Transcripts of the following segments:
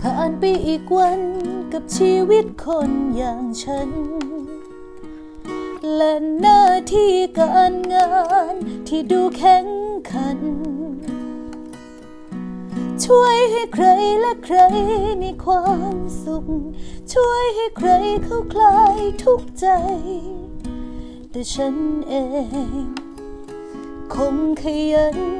ผ่านไปอีกวันกับชีวิตคนอย่างฉัน และหน้าที่การงานที่ดูแข็งขัน ช่วยให้ใครและใครมีความสุข ช่วยให้ใครเข้าคลายทุกใจ แต่ฉันเอง คงขยัน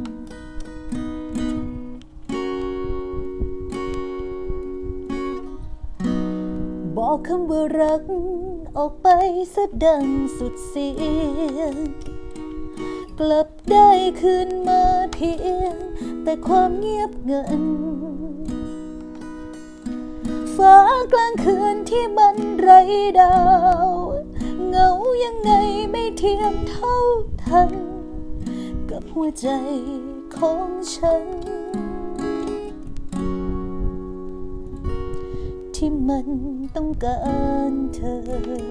บอกคำว่ารัก ออกไปสะดังสุดเสียง กลับได้คืนมาเพียง แต่ความเงียบเงันฟ้ากลางคืนที่มันไรดาว เงายังไงไม่เทียมเท่าทัน กับหัวใจของฉัน ต้องการเธอ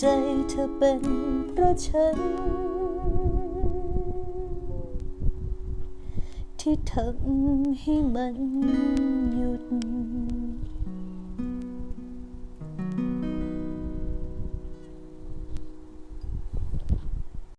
ใจเธอเป็นเพราะฉัน ที่ทำให้มัน